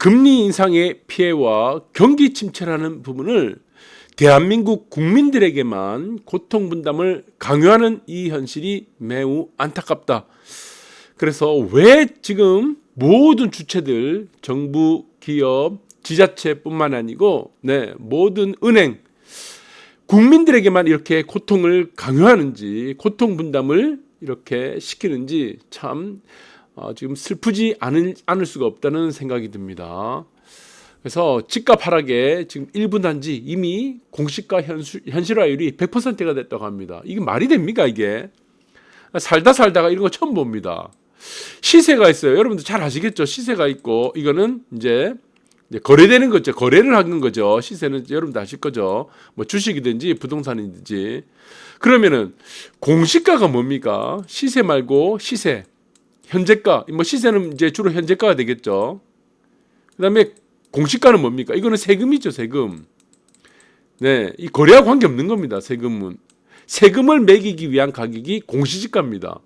금리 인상의 피해와 경기 침체라는 부분을 대한민국 국민들에게만 고통 분담을 강요하는 이 현실이 매우 안타깝다. 그래서 왜 지금 모든 주체들 정부, 기업, 지자체뿐만 아니고 네, 모든 은행 국민들에게만 이렇게 고통을 강요하는지 고통 분담을 이렇게 시키는지 참 어, 지금 슬프지 않을, 않을 수가 없다는 생각이 듭니다. 그래서 집값 하락에 지금 1분 단지 이미 공시가 현수, 현실화율이 100%가 됐다고 합니다. 이게 말이 됩니까 이게? 살다 살다가 이런 거 처음 봅니다. 시세가 있어요. 여러분들 잘 아시겠죠? 시세가 있고 이거는 이제 거래되는 거죠. 거래를 하는 거죠. 시세는 여러분도 아실 거죠. 뭐 주식이든지 부동산이든지. 그러면은 공시가가 뭡니까? 시세 말고 시세. 현재가. 뭐 시세는 이제 주로 현재가가 되겠죠. 그다음에 공시가는 뭡니까? 이거는 세금이죠, 세금. 네, 이 거래와 관계 없는 겁니다. 세금은 세금을 매기기 위한 가격이 공시지가입니다.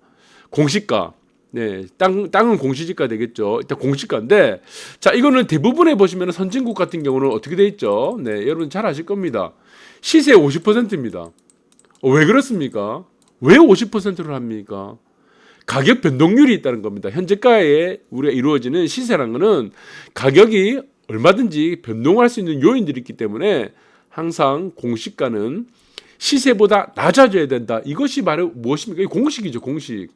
공시가. 네, 땅 땅은 공시지가 되겠죠. 일단 공시가인데, 자 이거는 대부분에 보시면 선진국 같은 경우는 어떻게 돼 있죠? 네, 여러분 잘 아실 겁니다. 시세 50%입니다. 어, 왜 그렇습니까? 왜 50%를 합니까? 가격 변동률이 있다는 겁니다. 현재가에 우리가 이루어지는 시세라는 것은 가격이 얼마든지 변동할 수 있는 요인들이 있기 때문에 항상 공시가는 시세보다 낮아져야 된다. 이것이 바로 무엇입니까? 이 공식이죠, 공식.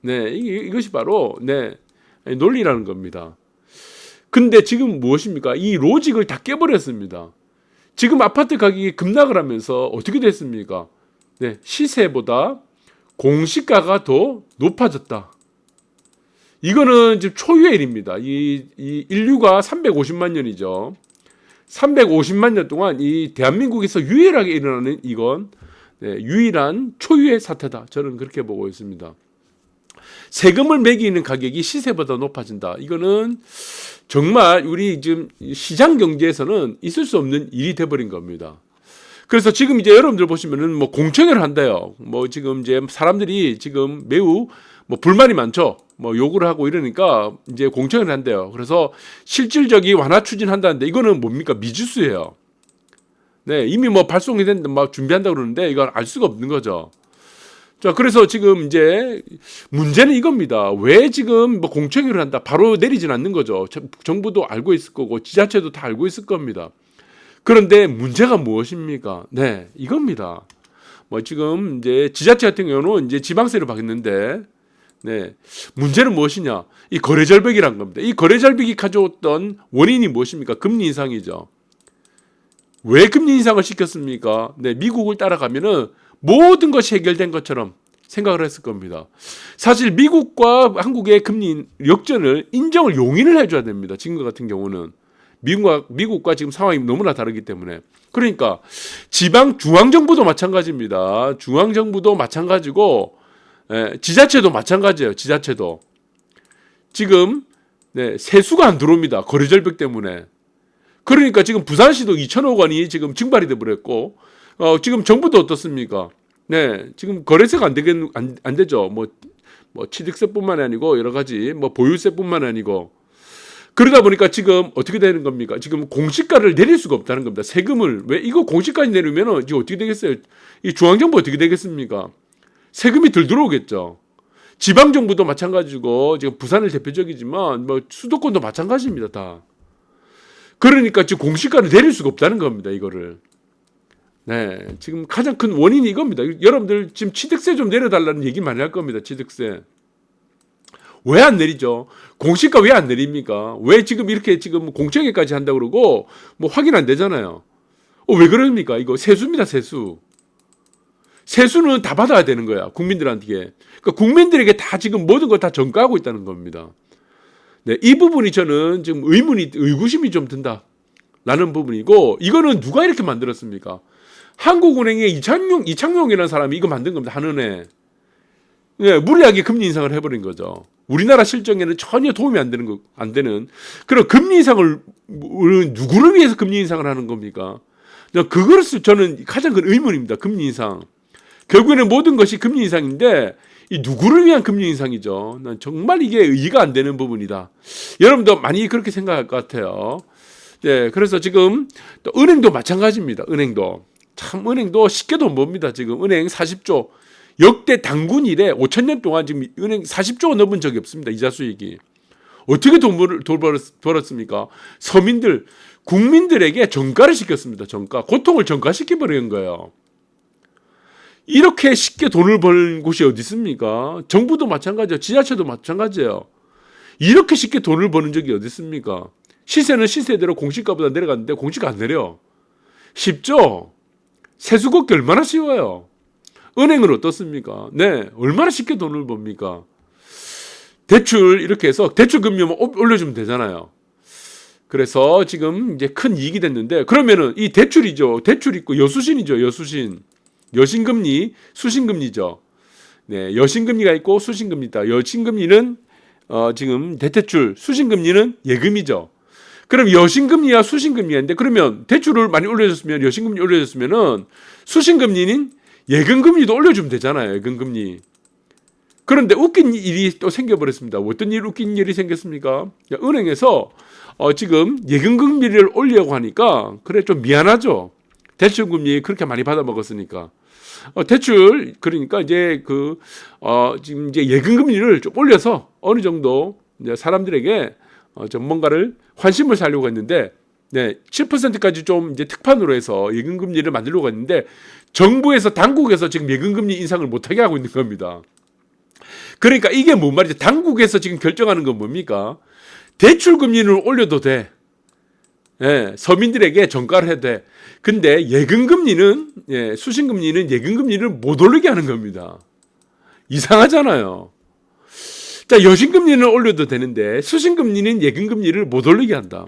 네, 이것이 바로 네 논리라는 겁니다. 근데 지금 무엇입니까? 이 로직을 다 깨버렸습니다. 지금 아파트 가격이 급락을 하면서 어떻게 됐습니까? 네, 시세보다 공시가가 더 높아졌다. 이거는 지금 초유의 일입니다. 이, 이 인류가 350만 년이죠. 350만 년 동안 이 대한민국에서 유일하게 일어나는 이건 네, 유일한 초유의 사태다. 저는 그렇게 보고 있습니다. 세금을 매기는 가격이 시세보다 높아진다. 이거는 정말 우리 지금 시장 경제에서는 있을 수 없는 일이 돼버린 겁니다. 그래서 지금 이제 여러분들 보시면은 뭐 공청회를 한대요. 뭐 지금 이제 사람들이 지금 매우 뭐 불만이 많죠. 뭐 요구를 하고 이러니까 이제 공청회를 한대요. 그래서 실질적인 완화 추진한다는데 이거는 뭡니까 미지수예요. 네, 이미 뭐 발송이 됐는데 막 준비한다 그러는데 이건 알 수가 없는 거죠. 자, 그래서 지금 이제 문제는 이겁니다. 왜 지금 뭐 공청회를 한다? 바로 내리진 않는 거죠. 정부도 알고 있을 거고 지자체도 다 알고 있을 겁니다. 그런데 문제가 무엇입니까? 네, 이겁니다. 뭐 지금 이제 지자체 같은 경우는 이제 지방세를 받겠는데 네. 문제는 무엇이냐? 이 거래 절벽이란 겁니다. 이 거래 절벽이 가져왔던 원인이 무엇입니까? 금리 인상이죠. 왜 금리 인상을 시켰습니까? 네, 미국을 따라가면은 모든 것이 해결된 것처럼 생각을 했을 겁니다. 사실 미국과 한국의 금리 역전을 인정을 용인을 해줘야 됩니다. 지금 같은 경우는 미국과 미국과 지금 상황이 너무나 다르기 때문에 그러니까 지방 중앙 정부도 마찬가지입니다. 중앙 정부도 마찬가지고 예, 지자체도 마찬가지예요. 지자체도 지금 네, 세수가 안 들어옵니다. 거래 절벽 때문에. 그러니까 지금 부산시도 2천억 원이 지금 증발이 돼 버렸고 어, 지금 정부도 어떻습니까? 네, 지금 거래세가 안 되겠 안, 안 되죠. 뭐, 뭐 취득세뿐만 아니고 여러 가지 뭐 보유세뿐만 아니고 그러다 보니까 지금 어떻게 되는 겁니까? 지금 공시가를 내릴 수가 없다는 겁니다. 세금을 왜 이거 공시까지 내리면은 이게 어떻게 되겠어요? 이 중앙 정부 어떻게 되겠습니까? 세금이 덜 들어오겠죠. 지방 정부도 마찬가지고 지금 부산을 대표적이지만 뭐 수도권도 마찬가지입니다. 다. 그러니까 지금 공시가를 내릴 수가 없다는 겁니다. 이거를. 네, 지금 가장 큰 원인이 이겁니다. 여러분들 지금 취득세 좀 내려달라는 얘기 많이 할 겁니다. 취득세. 왜 안 내리죠? 공시가 왜 안 내립니까? 왜 지금 이렇게 지금 공청회까지 한다 그러고 뭐 확인 안 되잖아요. 어, 왜 그럽니까? 이거 세수입니다, 세수. 세수는 다 받아야 되는 거야. 국민들한테. 그러니까 국민들에게 다 지금 모든 걸 다 전가하고 있다는 겁니다. 네, 이 부분이 저는 지금 의문이, 의구심이 좀 든다. 라는 부분이고, 이거는 누가 이렇게 만들었습니까? 한국은행의 이창용, 이창용이라는 사람이 이거 만든 겁니다. 한은에. 네, 무리하게 금리 인상을 해버린 거죠. 우리나라 실정에는 전혀 도움이 안 되는 거, 안 되는. 그럼 금리 인상을, 누구를 위해서 금리 인상을 하는 겁니까? 그것을 저는 가장 큰 의문입니다. 금리 인상. 결국에는 모든 것이 금리 인상인데 이 누구를 위한 금리 인상이죠. 난 정말 이게 이해가 안 되는 부분이다. 여러분도 많이 그렇게 생각할 것 같아요. 네, 그래서 지금 또 은행도 마찬가지입니다. 은행도 참 은행도 쉽게 돈 법니다. 지금 은행 40조 역대 당군 이래 5천 년 동안 지금 은행 40조 넘은 적이 없습니다. 이자 수익이 어떻게 돈을 벌었습니까? 서민들 국민들에게 정가를 시켰습니다. 정가 고통을 정가시켜 버린 거예요. 이렇게 쉽게 돈을 버는 곳이 어디 있습니까? 정부도 마찬가지예요. 지자체도 마찬가지예요. 이렇게 쉽게 돈을 버는 적이 어디 있습니까? 시세는 시세대로 공시가보다 내려갔는데 공시가 안 내려. 쉽죠? 세수 걷기 얼마나 쉬워요. 은행은 어떻습니까? 네, 얼마나 쉽게 돈을 법니까? 대출 이렇게 해서 대출 금리만 올려주면 되잖아요. 그래서 지금 이제 큰 이익이 됐는데 그러면은 이 대출이죠. 대출 있고 여수신이죠. 여수신. 여신금리, 수신금리죠. 네, 여신금리가 있고 수신금리다. 여신금리는 어, 지금 대대출, 수신금리는 예금이죠. 그럼 여신금리와 수신금리인데 그러면 대출을 많이 올려줬으면 여신금리 올려줬으면은 수신금리는 예금 금리도 올려주면 되잖아요. 예금 금리. 그런데 웃긴 일이 또 생겨버렸습니다. 어떤 일 웃긴 일이 생겼습니까? 은행에서 어, 지금 예금 금리를 올리려고 하니까 그래 좀 미안하죠. 대출 금리 그렇게 많이 받아 먹었으니까. 어, 대출 그러니까 이제 그 어, 지금 이제 예금 금리를 좀 올려서 어느 정도 이제 사람들에게 어, 좀 뭔가를 환심을 살려고 했는데 네, 7%까지 좀 이제 특판으로 해서 예금 금리를 만들려고 했는데 정부에서 당국에서 지금 예금금리 인상을 못하게 하고 있는 겁니다. 그러니까 이게 뭔 말이죠? 당국에서 지금 결정하는 건 뭡니까? 대출 금리를 올려도 돼. 예, 서민들에게 정가를 해도 돼. 근데 예금금리는 예, 수신금리는 예금금리를 못 올리게 하는 겁니다. 이상하잖아요. 자, 여신금리는 올려도 되는데 수신금리는 예금금리를 못 올리게 한다.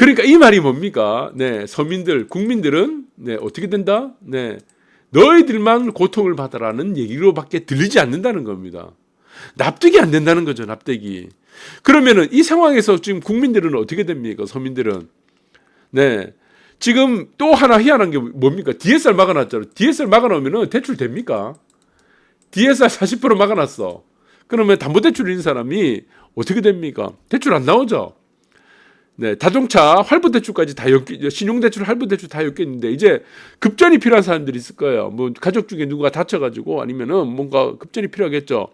그러니까 이 말이 뭡니까? 네, 서민들, 국민들은 네, 어떻게 된다? 네, 너희들만 고통을 받아라는 얘기로밖에 들리지 않는다는 겁니다. 납득이 안 된다는 거죠, 납득이. 그러면은 이 상황에서 지금 국민들은 어떻게 됩니까? 서민들은 네. 지금 또 하나 희한한 게 뭡니까? DSR 막아놨잖아요. DSR 막아놓으면 대출 됩니까? DSR 40% 막아놨어. 그러면 담보대출 있는 사람이 어떻게 됩니까? 대출 안 나오죠? 네, 자동차 할부 대출까지 다 엮기, 신용 대출, 할부 대출 다 엮겠는데, 이제 급전이 필요한 사람들이 있을 거예요. 뭐, 가족 중에 누가 다쳐 가지고 아니면은 뭔가 급전이 필요하겠죠.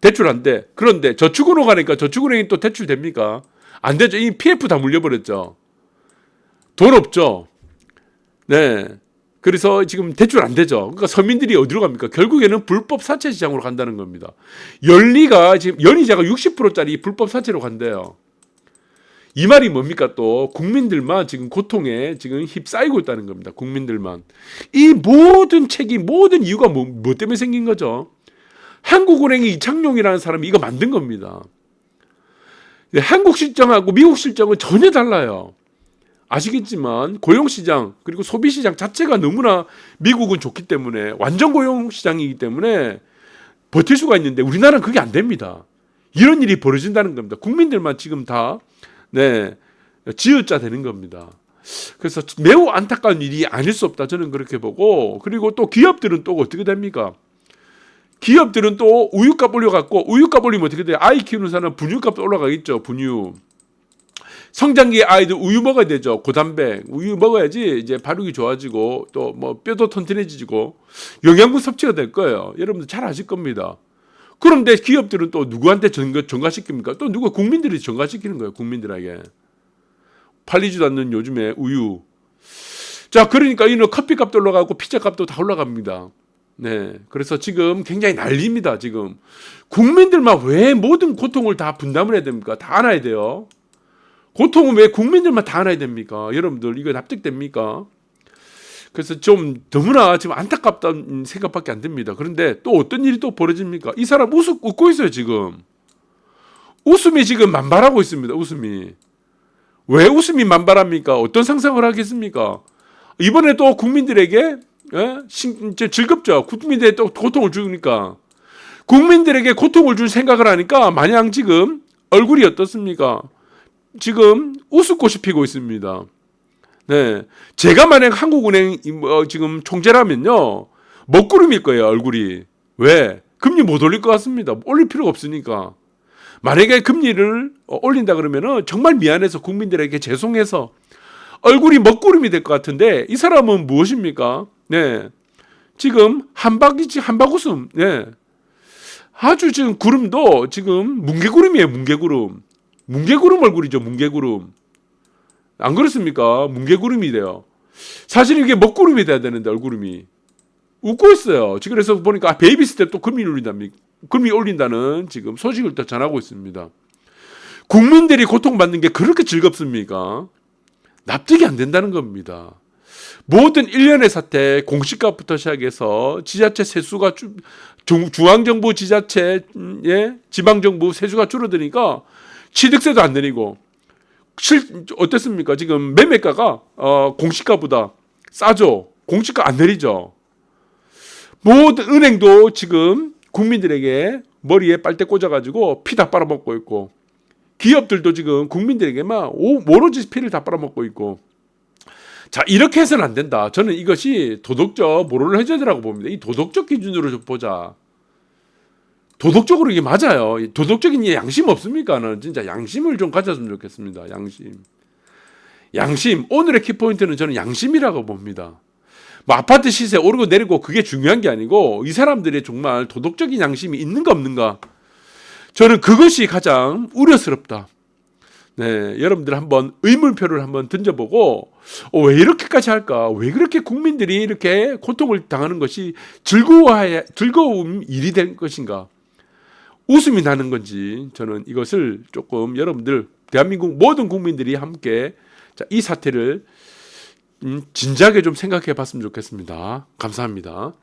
대출 안 돼. 그런데 저축으로 가니까 저축은행이 또 대출 됩니까? 안 되죠. 이 PF 다 물려버렸죠. 돈 없죠. 네. 그래서 지금 대출 안 되죠. 그러니까 서민들이 어디로 갑니까? 결국에는 불법 사채 시장으로 간다는 겁니다. 연리가 지금 연이자가 60%짜리 불법 사채로 간대요. 이 말이 뭡니까 또 국민들만 지금 고통에 지금 휩싸이고 있다는 겁니다. 국민들만 이 모든 책임 모든 이유가 뭐, 뭐 때문에 생긴 거죠? 한국은행의 이창용이라는 사람이 이거 만든 겁니다. 한국 실정하고 미국 실정은 전혀 달라요. 아시겠지만 고용시장 그리고 소비시장 자체가 너무나 미국은 좋기 때문에 완전 고용시장이기 때문에 버틸 수가 있는데 우리나라는 그게 안 됩니다. 이런 일이 벌어진다는 겁니다. 국민들만 지금 다 네, 지읒자 되는 겁니다. 그래서 매우 안타까운 일이 아닐 수 없다. 저는 그렇게 보고 그리고 또 기업들은 또 어떻게 됩니까? 기업들은 또 우유값 올려갖고 우유값 올리면 어떻게 돼요? 아이 키우는 사람은 분유값도 올라가겠죠. 분유. 성장기 아이들 우유 먹어야 되죠. 고단백 우유 먹어야지 이제 발육이 좋아지고 또 뭐 뼈도 튼튼해지고 영양분 섭취가 될 거예요. 여러분들 잘 아실 겁니다. 그런데 기업들은 또 누구한테 전가, 전가시킵니까? 또 누가 국민들이 전가시키는 거예요. 국민들에게 팔리지도 않는 요즘에 우유. 자, 그러니까 이는 커피값도 올라가고 피자값도 다 올라갑니다. 네, 그래서 지금 굉장히 난립니다. 지금 국민들만 왜 모든 고통을 다 분담을 해야 됩니까? 다 안아야 돼요. 고통은 왜 국민들만 다 안아야 됩니까? 여러분들 이거 납득됩니까? 그래서 좀 너무나 지금 안타깝다는 생각밖에 안 듭니다. 그런데 또 어떤 일이 또 벌어집니까? 이 사람 웃, 웃고 있어요 지금. 웃음이 지금 만발하고 있습니다. 웃음이. 왜 웃음이 만발합니까? 어떤 상상을 하겠습니까? 이번에 또 국민들에게 예? 신, 즐겁죠. 국민들에게 또 고통을 주니까. 국민들에게 고통을 줄 생각을 하니까 마냥 지금 얼굴이 어떻습니까? 지금 우스꽃이 피고 있습니다. 네. 제가 만약 한국은행 뭐 지금 총재라면요. 먹구름일 거예요, 얼굴이. 왜? 금리 못 올릴 것 같습니다. 올릴 필요가 없으니까. 만약에 금리를 어, 올린다 그러면은 정말 미안해서 국민들에게 죄송해서 얼굴이 먹구름이 될 것 같은데 이 사람은 무엇입니까? 네. 지금 한박이지 한박웃음. 네. 아주 지금 구름도 지금 뭉게구름이에요. 뭉게구름. 뭉게구름 얼굴이죠. 뭉게구름. 안 그렇습니까? 뭉게구름이 돼요. 사실 이게 먹구름이 돼야 되는데 얼굴이 웃고 있어요. 지금 그래서 보니까 아, 베이비 스텝 또 금리 올린다니 금리 올린다는 지금 소식을 또 전하고 있습니다. 국민들이 고통받는 게 그렇게 즐겁습니까? 납득이 안 된다는 겁니다. 모든 일련의 사태, 공시값부터 시작해서 지자체 세수가 주, 중- 중앙정부 지자체, 음, 예, 지방정부 세수가 줄어드니까 취득세도 안 내리고 실 어땠습니까? 지금 매매가가 어, 공시가보다 싸죠. 공시가 안 내리죠. 모든 은행도 지금 국민들에게 머리에 빨대 꽂아가지고 피 다 빨아먹고 있고 기업들도 지금 국민들에게 막 오- 오로지 피를 다 빨아먹고 있고 자 이렇게 해서는 안 된다. 저는 이것이 도덕적 모ral 해저드라고 봅니다. 이 도덕적 기준으로 좀 보자. 도덕적으로 이게 맞아요. 이 도덕적인 이 양심 없습니까는 진짜 양심을 좀 가졌으면 좋겠습니다. 양심. 양심. 오늘의 키포인트는 저는 양심이라고 봅니다. 뭐 아파트 시세 오르고 내리고 그게 중요한 게 아니고 이 사람들의 정말 도덕적인 양심이 있는가 없는가. 저는 그것이 가장 우려스럽다. 네, 여러분들 한번 의문표를 한번 던져보고 어, 왜 이렇게까지 할까? 왜 그렇게 국민들이 이렇게 고통을 당하는 것이 즐거워야 즐거운 일이 된 것인가? 웃음이 나는 건지 저는 이것을 조금 여러분들 대한민국 모든 국민들이 함께 자, 이 사태를 음, 진지하게 좀 생각해 봤으면 좋겠습니다. 감사합니다.